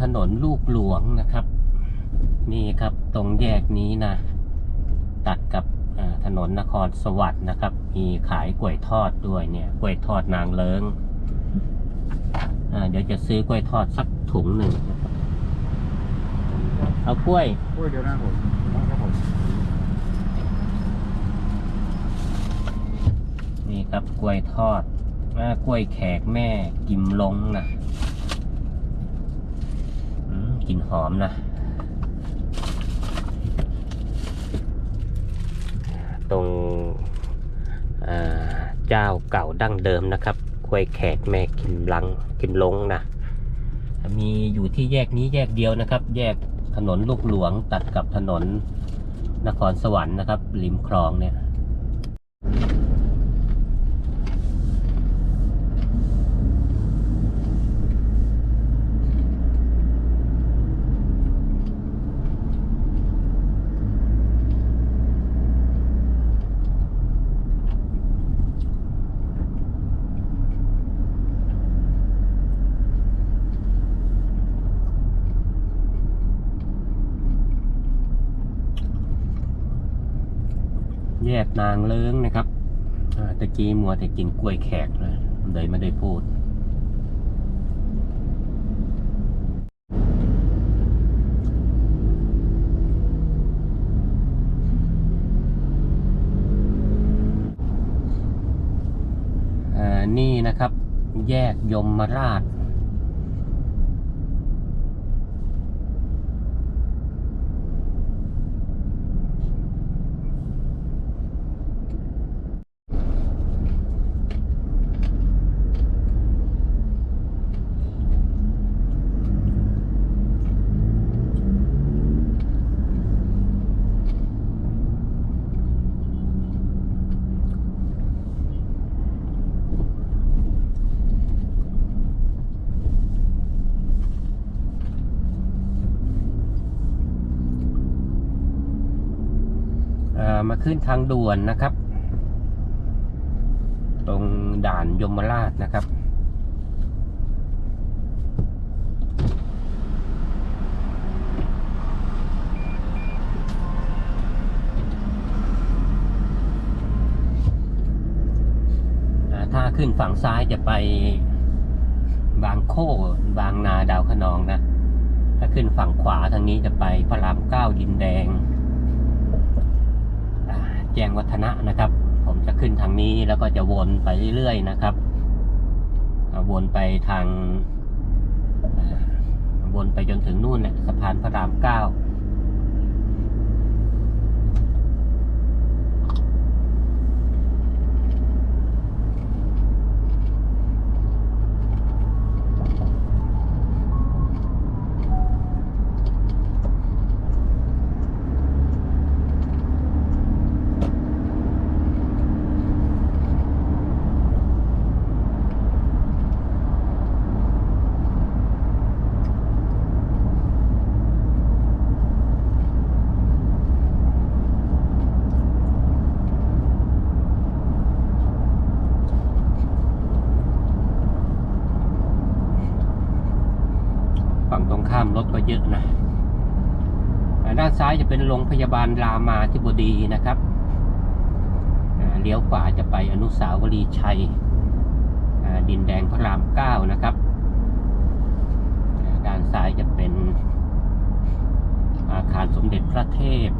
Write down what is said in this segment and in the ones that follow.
เป็นถนนลูกหลวงนะครับ นี่ครับตรงแยกนี้นะ ตัดกับอ่าถนนนครสวัสดิ์นะครับ มีขายกล้วยทอดด้วยเนี่ยกล้วยทอดนางเลิงอ่าเดี๋ยวจะซื้อกล้วยทอดสักถุงหนึ่งเอากล้วยกล้วยเดียวนะผมครับผมนี่ครับกล้วยทอดอ่ากล้วยแขกแม่กิมลงนะอืม กลิ่นหอมนะ ตรงอ่าเจ้าเก่าดั้งเดิมนะครับกล้วยแขกแม่กิมลังกิมลงนะ มีอยู่ที่แยกนี้แยกเดียวนะครับ แยกถนนลูกหลวงตัดกับถนนนครสวรรค์นะครับริมคลองเนี่ย แยก นางเลิ้งนะครับตะกี้มัวแต่กินกล้วยแขกเลยเลยไม่ได้พูดอ่านี่นะครับ แยกยมราช มาขึ้นทางด่วนนะครับ ตรงด่านยมราชนะครับ ถ้าขึ้นฝั่งซ้ายจะไปบางโคบางนาดาวขนองนะ ถ้าขึ้นฝั่งขวาทางนี้จะไปพระรามเก้าดินแดง แจ้งวัฒนะนะครับ ผมจะขึ้นทางนี้แล้วก็จะวนไปเรื่อยๆนะครับวนไปทางวนไปจนถึงนู่นแหละสะพานพระรามเก้า ฝั่งตรงข้ามรถก็เยอะนะอ่าด้านซ้ายจะเป็นโรง พยาบาลรามาธิบดีนะครับเลี้ยวขวาจะไปอนุสาวรีย์ชัยดินแดงพระรามเก้านะครับอ่าด้านซ้ายจะเป็นอาคารสมเด็จพระเทพ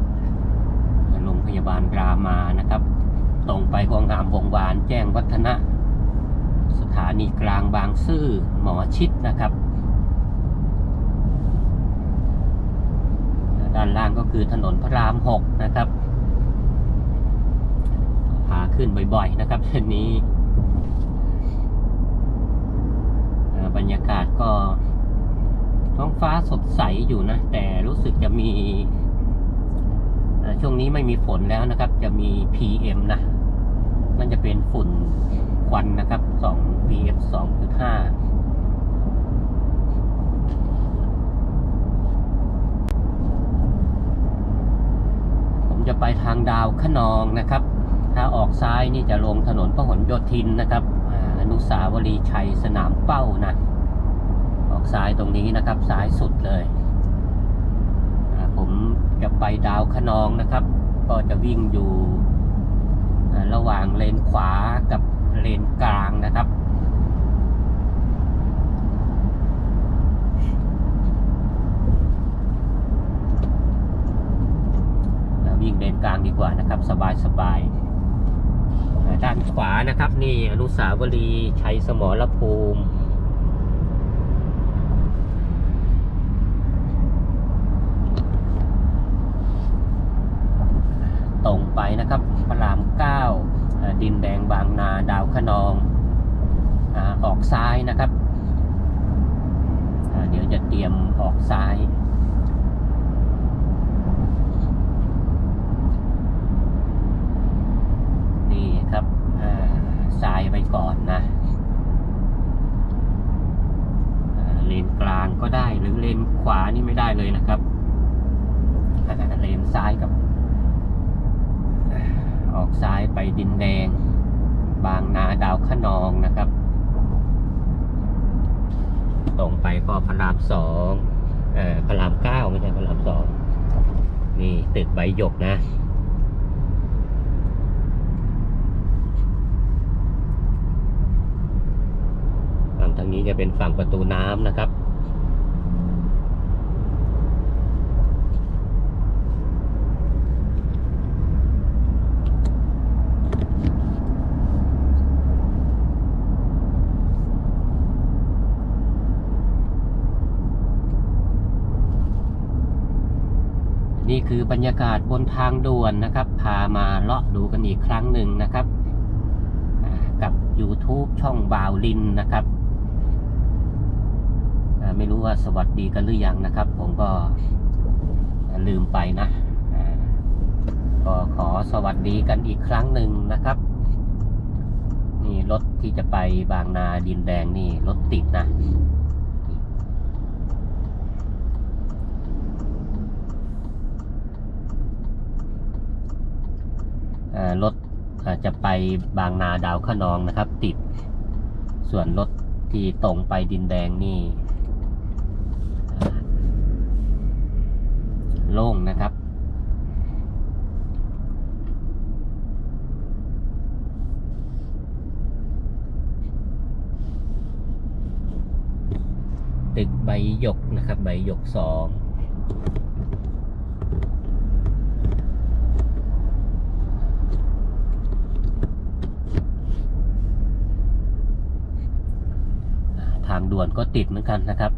โรงพยาบาลรามานะครับ ตรงไปก็งามวงวานแจ้งวัฒนะ สถานีกลางบางซื่อหมอชิดนะครับ ด้านล่างก็คือถนนพระรามหกนะครับพาขึ้นบ่อยๆนะครับเส้นนี้บรรยากาศก็ท้องฟ้าสดใสอยู่นะ แต่รู้สึกจะมี ช่วงนี้ไม่มีฝนแล้วนะครับ จะมี PM นะ มันจะเป็นฝุ่นควันนะครับ2 PM 2.5 จะไปทางดาวขนองนะครับ ถ้าออกซ้ายนี่จะลงถนนพหลโยธินนะครับอานุสาวรีย์ชัยสนามเป้านะออกซ้ายตรงนี้นะครับซ้ายสุดเลยผมจะไปดาวคะนองนะครับ ก็จะวิ่งอยู่ระหว่างเลนขวากับเลนกลางนะครับ อ่า วิ่งเลนกลางดีกว่านะครับ สบายสบายด้านขวานะครับนี่อนุสาวรีย์ชัยสมรภูมิตรงไปนะครับพระรามเก้าดินแดงบางนาดาวคะนองออกซ้ายนะครับ เดี๋ยวจะเตรียมออกซ้าย นี่ครับอ่า ซ้ายไปก่อนนะเลนกลางก็ได้หรือเลนขวานี่ไม่ได้เลยนะครับเลนซ้ายกับ ออกซ้ายไปดินแดง บางนาดาวขนองนะครับ ตรงไปก็พระรามสองเอ่อพระรามเก้าไม่ใช่พระรามสองนี่ตึกใบหยกนะ ฝั่งทางนี้จะเป็นฝั่งประตูน้ำนะครับ นี่คือบรรยากาศบนทางด่วนนะครับ พามาเลาะดูกันอีกครั้งหนึ่งนะครับ กับ YouTube ช่องบาวลินนะครับ ไม่รู้ว่าสวัสดีกันหรือยังนะครับ ผมก็ลืมไปนะก็ขอสวัสดีกันอีกครั้งหนึ่งนะครับ นี่รถที่จะไปบางนาดินแดงนี่รถติดนะรถจะไปบางนาดาวขนองนะครับ ติด ส่วนรถที่ตรงไปดินแดงนี่เอ่อ โล่งนะครับ ตึกใบหยกนะครับ ใบหยกสองทางด่วนก็ติดเหมือนกันนะครับ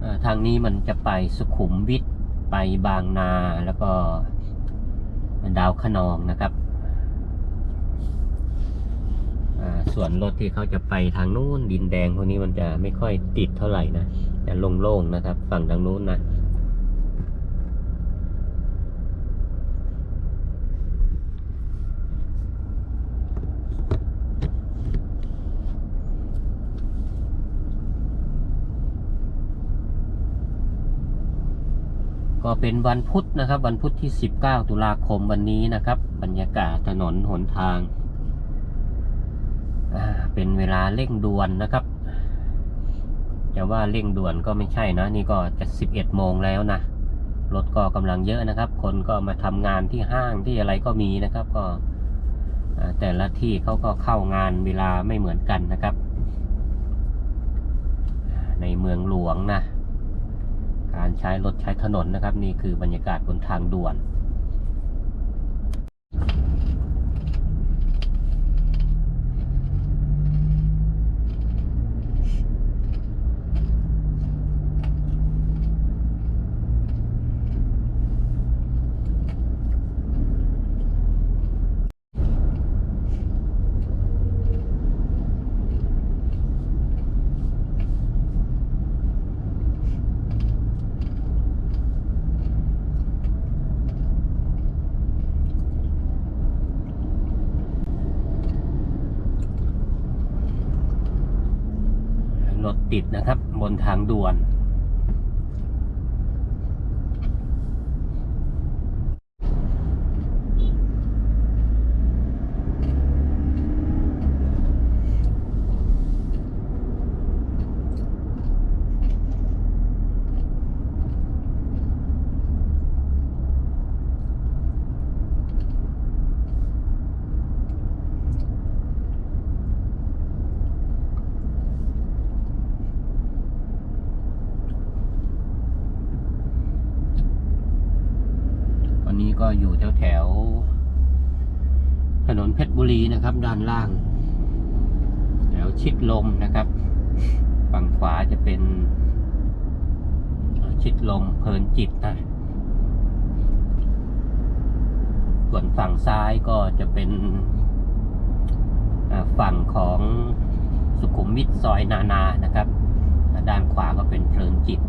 เอ่อทาง นี้มันจะไปสุขุมวิทไปบางนาแล้วก็ดาวขนองนะครับอ่าส่วนรถที่เขาจะไปทางนู้นดินแดงพวกนี้มันจะไม่ค่อยติดเท่าไหร่นะจะโล่งๆนะครับ ฝั่งทางนู้นนะ ก็เป็นวันพุธนะครับ วันพุธที่ 19 ตุลาคมวันนี้นะครับ บรรยากาศถนนหนทาง เป็นเวลาเร่งด่วนนะครับจะว่าเร่งด่วนก็ไม่ใช่นะ นี่ก็จะ 11 โมงแล้วนะรถก็กำลังเยอะนะครับ คนก็มาทำงานที่ห้างที่อะไรก็มีนะครับ ก็แต่ละที่เขาก็เข้างานเวลาไม่เหมือนกันนะครับ ในเมืองหลวงนะ การใช้รถใช้ถนนนะครับ นี่คือบรรยากาศบนทางด่วน รถ ติดนะครับ บนทางด่วน อยู่แถวแถวๆถ นนเพชรบุรีนะครับ ด้านล่างแถวชิดลมนะครับ ฝั่งขวาจะเป็น ชิดลมเพลินจิตนะส่วนฝั่งซ้ายก็จะเป็นฝั่งของสุขุมวิทซอยนานานะครับ ด้านขวาก็เป็นเพลินจิต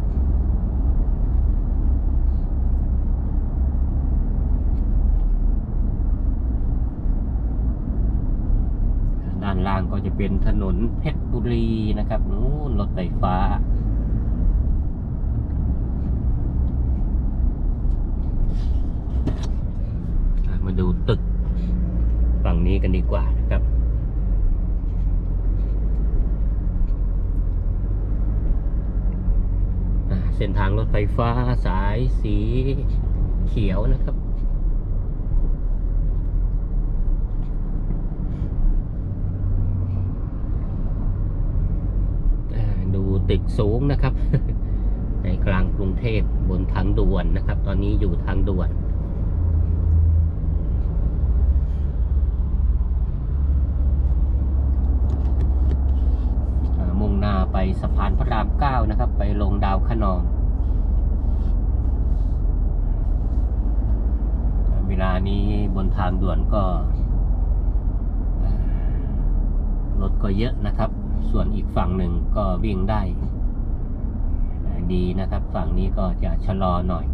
ด้านล่างก็จะเป็นถนนเพชรบุรีนะครับนู้นรถไฟฟ้า มาดูตึกฝั่งนี้กันดีกว่านะครับเส้นทางรถไฟฟ้าสายสีเขียวนะครับ อ่าดู ตึกสูงนะครับ ในกลางกรุงเทพบนทางด่วนนะครับ ตอนนี้อยู่ทางด่วนมุ่งหน้าไปสะพานพระรามเก้านะครับ ไปลงดาวขนอง เวลานี้บนทางด่วนก็ รถก็เยอะนะครับ ส่วนอีกฝั่งหนึ่งก็วิ่งได้ดีนะครับ ฝั่งนี้ก็จะชะลอหน่อย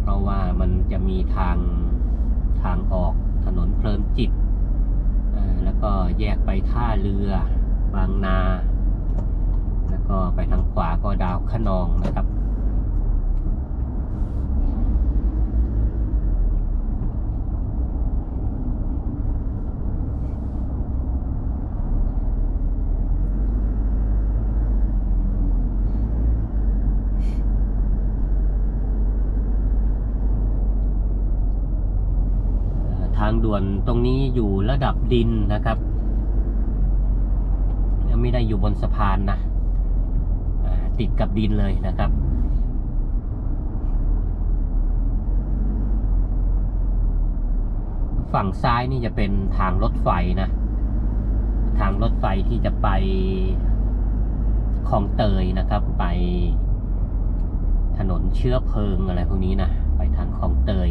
เพราะว่ามันจะมีทางทางออกถนนเพลินจิต แล้วก็แยกไปท่าเรือบางนา แล้วก็ไปทางขวาก็ดาวขนองนะครับ ด่วนตรงนี้อยู่ระดับดินนะครับไม่ได้อยู่บนสะพานนะติดกับดินเลยนะครับฝั่งซ้ายนี่จะเป็นทางรถไฟนะ ทางรถไฟที่จะไปคลองเตยนะครับ ไปถนนเชื้อเพลิงอะไรพวกนี้นะ ไปทางคลองเตย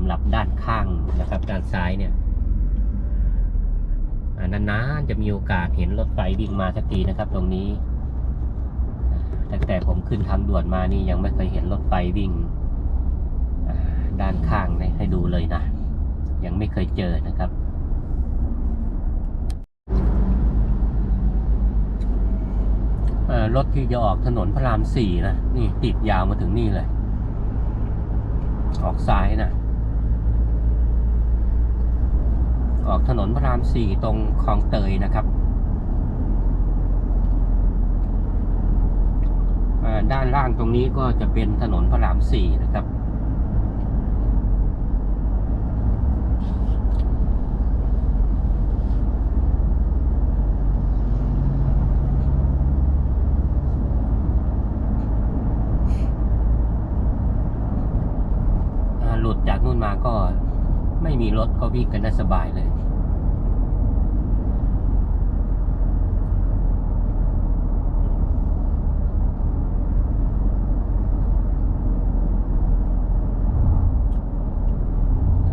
ำหรับด้านข้างนะครับ ด้านซ้ายเนี่ยนานๆจะมีโอกาสเห็นรถไฟวิ่งมาสักทีนะครับ ตรงนี้ตั้งแต่ผมขึ้นทางด่วนมานี่ยังไม่เคยเห็นรถไฟวิ่งด้านข้างให้ดูเลยนะ ยังไม่เคยเจอนะครับรถที่จะออกถนนพระรามสี่นะ นี่ติดยาวมาถึงนี่เลย ออกซ้ายนะ ออกถนนพระรามสี่ตรงคลองเตยนะครับ ด้านล่างตรงนี้ก็จะเป็นถนนพระรามสี่นะครับหลุดจากนู่นมาก็ ไม่มีรถก็วิ่งกันได้สบายเลย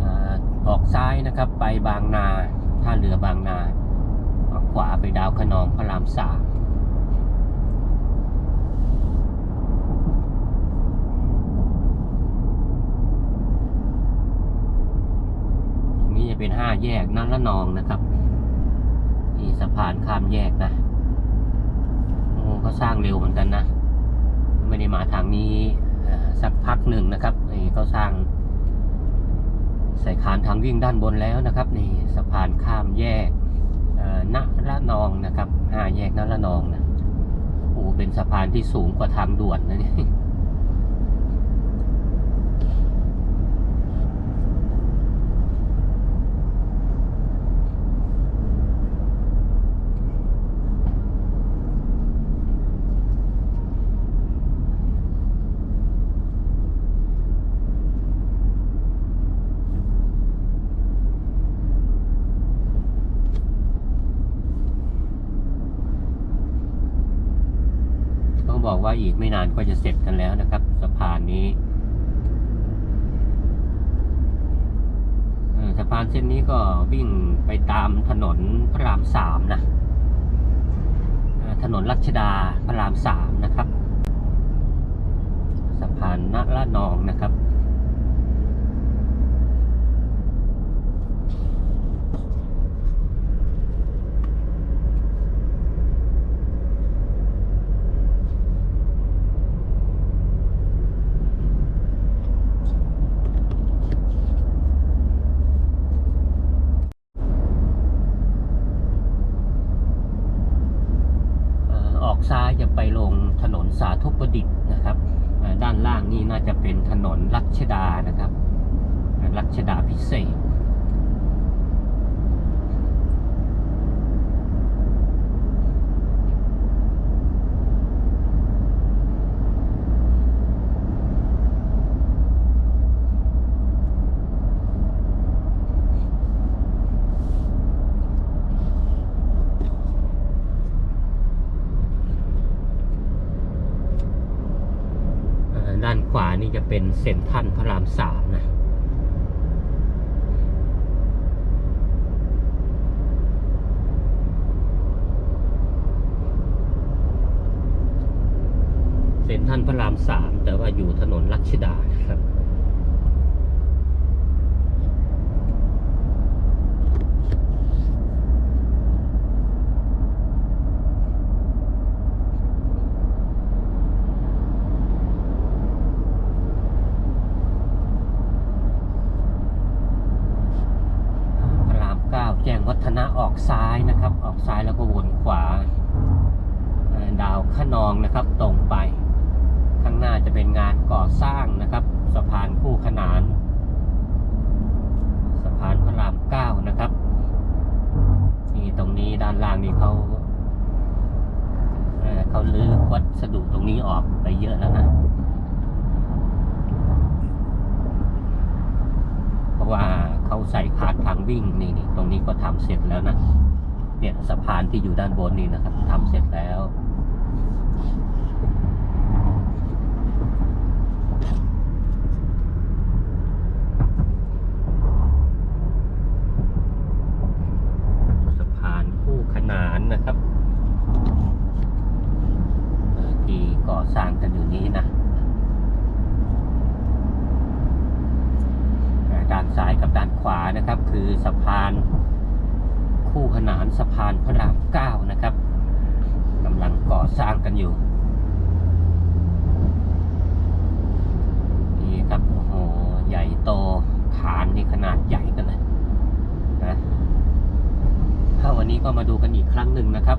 อออกซ้ายนะครับไปบางนา ท่าเรือ บางนา ออกขวาไปดาวขนองพระรามสามตรงนี้จะเป็นห้า แยกนั่นละนองนะครับนี่สะพานข้ามแยกนะโอ้เขาสร้างเร็วเหมือนกันนะ ไม่ได้มาทางนี้สักพักหนึ่งนะครับนี่เขาสร้างใส่คานทางวิ่งด้านบนแล้วนะครับนี่สะพานข้ามแยกเอ่อณละนองนะครับห้าแยกณละนองนะโอ้เป็นสะพานที่สูงกว่าทางด่วนนะนี่ว่าอี กไม่นานก็จะเสร็จกันแล้วนะครับ สะพานนี้สะพานเส้นนี้ก็วิ่งไปตามถนนพระรามสามนะถนนรัชดาพระรามสามนะครับ สะพานนละนองนะครับ เอ่อออกซ้ายจะไปลงถนนสาธุประดิษฐ์นะครับเอ่อด้านล่างนี่น่าจะเป็ นถนนรัชดานะครับ รัชดาพิเศษ ด้านขวานี่จะเป็นเซ็นทันพระรามสามนะเซ็นทันพระรามสามแต่ว่าอยู่ถนนรัชดานะครับ พระรามเก้าแจ้งวัฒนะออกซ้ายนะครับ ออกซ้ายแล้วก็วนขวาเอ่อดาวขนองนะครับ ตรงไป ข้างหน้าจะเป็นงานก่อสร้างนะครับ สะพานคู่ขนาน สะพานพระรามเก้านะครับ นี่ตรงนี้ ด้านล่างนี่เขาเเขาลื้อวัสดุตรงนี้ออกไปเยอะแล้วนะ เพราะว่าเขาใส่คาดทางวิ่งนี่นี่ตรงนี้ก็ทำเสร็จแล้วนะ เนี่ยสะพานที่อยู่ด้านบนนี่นะครับทำเสร็จแล้ว สะพานคู่ขนานนะครับเอ่อที่ก่อสร้างกันอยู่นี้นะ ด้านซ้ายกับด้านขวานะครับ คือสะพานคู่ขนานสะพานพระรามเก้านะครับกำลังก่อสร้างกันอยู่นี่ครับโอ้โหใหญ่โตฐา นนี่ขนาดใหญ่กันเลยนะถ้าวันนี้ก็มาดูกันอีกครั้งหนึ่งนะครับ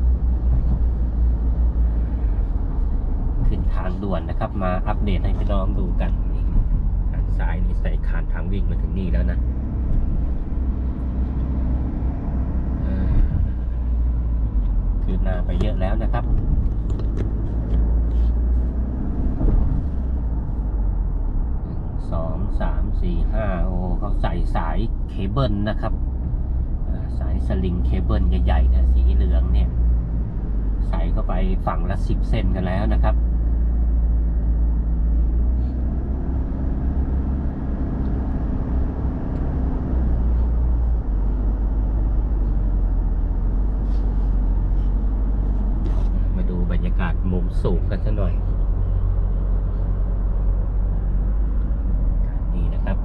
ขึ้นทางด่วนนะครับ มาอัปเดตให้พี่น้องดูกันนี่ด้านซ้ายนี่ใส่คานทางวิ่งมาถึงนี่แล้วนะเออคืบหน้าไปเยอะแล้วนะครับ หนึ่ง สองสามสี่ห้าโอ้เขาใส่สายเคเบิลนะครับสายสลิงเคเบิลใหญ่ๆนะสีเหลืองเนี่ย ใส่เข้าไปฝั่งละสิบเส้นกันแล้วนะครับมาดูบรรยากาศมุมสูงกันสักหน่อย นี่นะครับ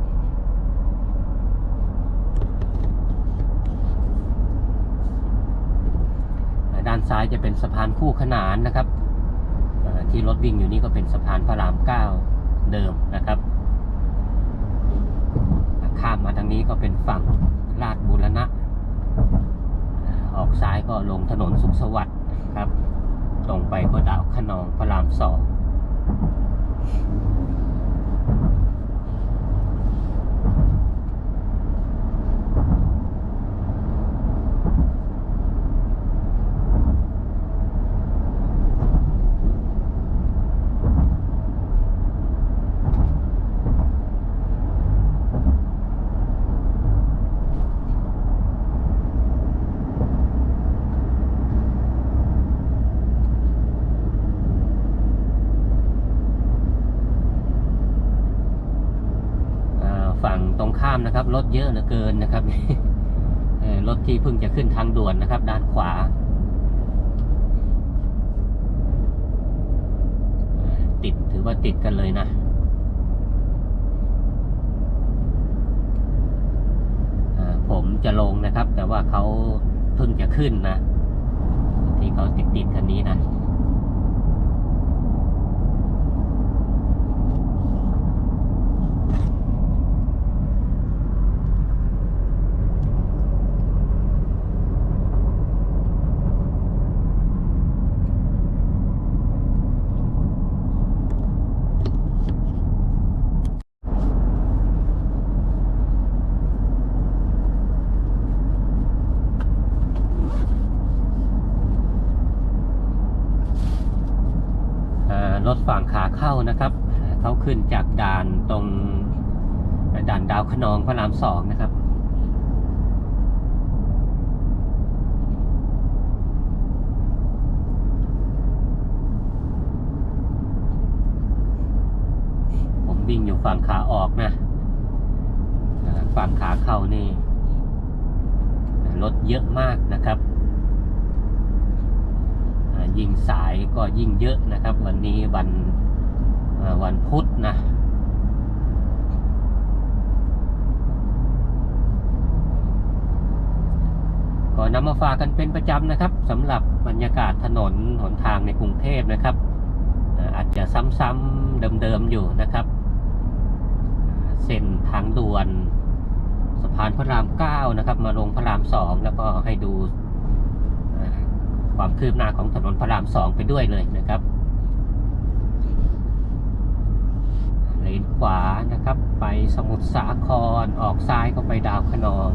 ด้าน ซ้ายจะเป็นสะพานคู่ขนานนะครับที่รถวิ่งอยู่นี่ก็เป็นสะพานพระรามเก้าเดิมนะครับ ข้ามมาทางนี้ก็เป็นฝั่งลาดบุรณะ ออกซ้ายก็ลงถนนสุขสวัสดิ์ครับ ตรงไปก็ดาวขนองพระรามสองามนะครับรถเยอะเหลือเกินนะครับรถที่เพิ่งจะขึ้นทางด่วนนะครับ ด้านขวา ติดถือว่าติดกันเลยนะผมจะลงนะครับ แต่ว่าเขาเพิ่งจะขึ้นนะ ที่เขาติดติดคันนี้นะ อ่ารถ ฝั่งขาเข้านะครับเขาขึ้นจากด่านตรงด่านดาวขนองพระรามสองนะครับผมวิ่งอยู่ฝั่งขาออกนะ ฝั่งขาเข้านี่ รถเยอะมากนะครับ ยิ่งสายก็ยิ่งเยอะนะครับ วันนี้วันวันพุธนะก็นำมาฝากกันเป็นประจำนะครับสำหรับบรรยากาศถนนหนทางในกรุงเทพนะครับ อาจจะซ้ำๆเดิมๆอยู่นะครับ เส้นทางด่วน สะพานพระรามเก้านะครับ มาลงพระรามสองแล้วก็ให้ดู ความคืบหน้าของถนนพระรามสองไปด้วยเลยนะครับ เลนขวานะครับ ไปสมุทรสาครออกซ้ายก็ไปดาวคะนอง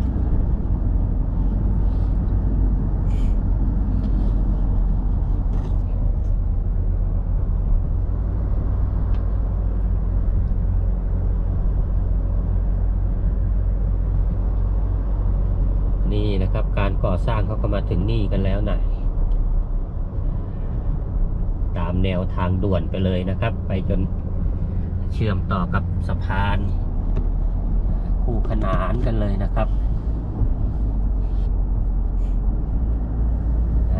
นี่นะครับการก่อสร้างเขาก็มาถึงนี่กันแล้วนะ ตามแนวทางด่วนไปเลยนะครับ ไปจนเชื่อมต่อกับสะพาน คู่ขนานกันเลยนะครับ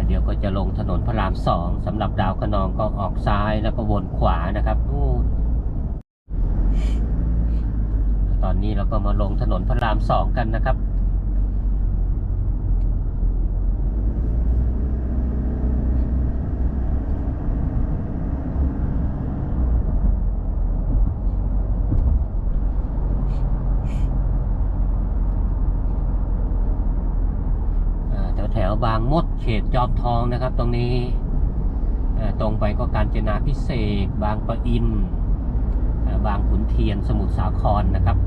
เดี๋ยวก็จะลงถนนพระรามสองสำหรับดาวคะนองก็ออกซ้ายแล้วก็วนขวานะครับนู่นตอนนี้เราก็มาลงถนนพระรามสองกันนะครับ แถวแถวๆบางมดเขตจอมทองนะครับ ตรงนี้ตรงไปก็การจนาพิเศษ บางปะอิน บางขุนเทียนสมุทรสาครนะครับ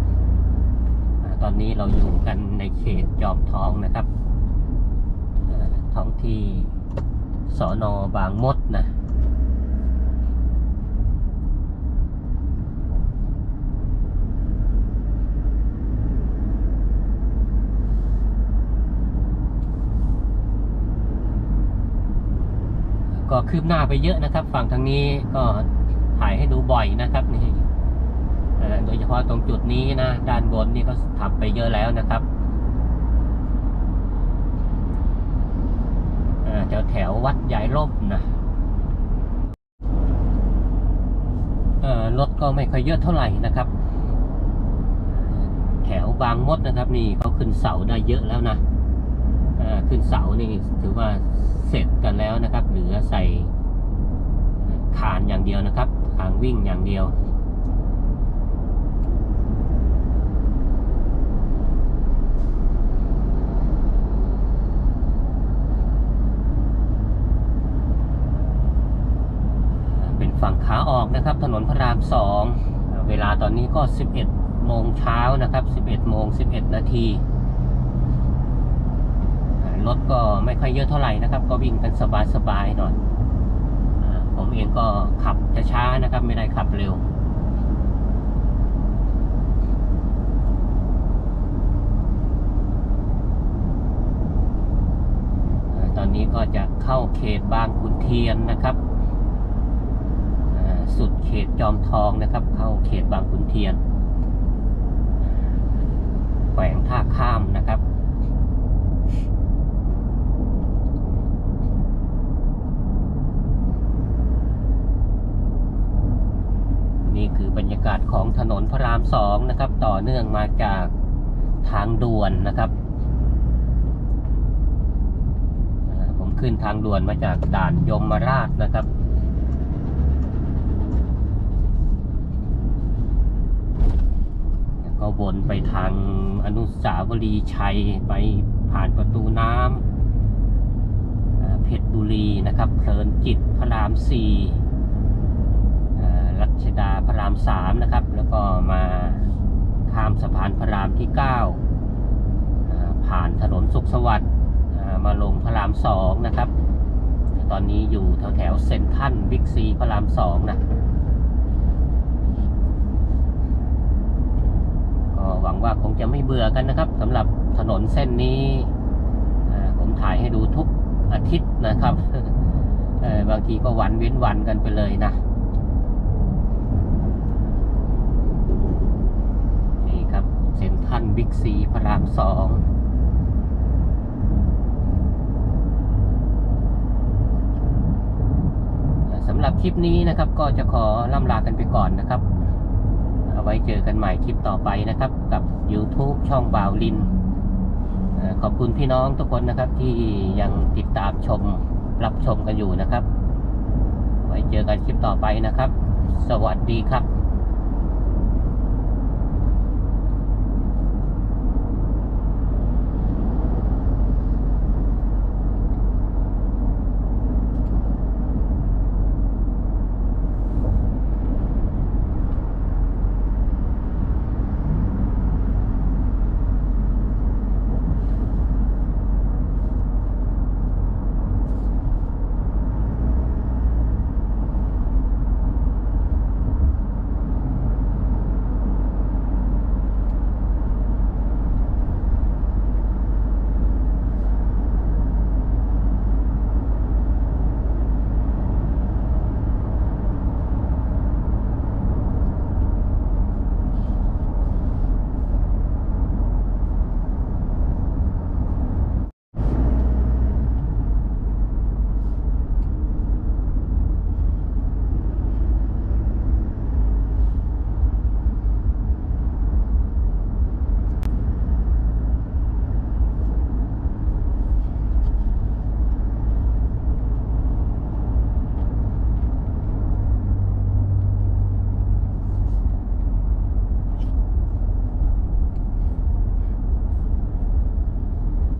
ตอนนี้เราอยู่กันในเขตจอมทองนะครับ ท้องที่สอนอบางมดนะ ก็ คืบหน้าไปเยอะนะครับ ฝั่งทางนี้ก็ถ่ายให้ดูบ่อยนะครับนี่โดยเฉพาะตรงจุดนี้นะ ด้านบนนี่ก็ทำไปเยอะแล้วนะครับแถวแถววัดใหญ่ร่มนะรถก็ไม่ค่อยเยอะเท่าไหร่นะครับ แถวบางมดนะครับ นี่เขาขึ้นเสาได้เยอะแล้วนะ ขึ้นเสานี่ถือว่าเสร็จกันแล้วนะครับ เหลือใส่คานอย่างเดียวนะครับทางวิ่งอย่างเดียวเป็นฝั่งขาออกนะครับ ถนนพระรามสอง เวลาตอนนี้ก็ 11 โมงเช้านะครับ 11 โมง 11 นาที รถก็ไม่ค่อยเยอะเท่าไหร่นะครับ ก็วิ่งกันสบายๆหน่อยผมเองก็ขับช้าๆนะครับ ไม่ได้ขับเร็วอ่าตอนนี้ก็จะเข้าเขตบางขุนเทียนนะครับ สุดเขตจอมทองนะครับ เข้าเขตบางขุนเทียน แขวงท่าข้ามนะครับ นี่คือบรรยากาศของถนนพระรามสองนะครับ ต่อเนื่องมาจากทางด่วนนะครับผมขึ้นทางด่วนมาจากด่านยมราชนะครับแล้วก็วนไปทางอนุสาวรีย์ชัยไปผ่านประตูน้ำเพชรบุรีนะครับเพลินจิตพระรามสี่ ชดาพระรามสามนะครับ แล้วก็มาข้ามสะพานพระรามที่เก้าผ่านถนนสุขสวัสดิ์มาลงพระรามสองนะครับ ตอนนี้อยู่แถวแถวเซ็นทรัลบิ๊กซีพระรามสองนะก็หวังว่าคงจะไม่เบื่อกันนะครับสำหรับถนนเส้นนี้ผมถ่ายให้ดูทุกอาทิตย์นะครับบางทีก็วันเว้นวันกันไปเลยนะ นี่ครับ เซ็นบิ๊กซีพระรามสองสำหรับคลิปนี้นะครับก็จะขอล่ำลากันไปก่อนนะครับ เอาไว้เจอกันใหม่คลิปต่อไปนะครับกับ YouTube ช่องบ่าวลิน ขอบคุณพี่น้องทุกคนนะครับที่ยังติดตามชมรับชมกันอยู่นะครับ ไว้เจอกันคลิปต่อไปนะครับ สวัสดีครับ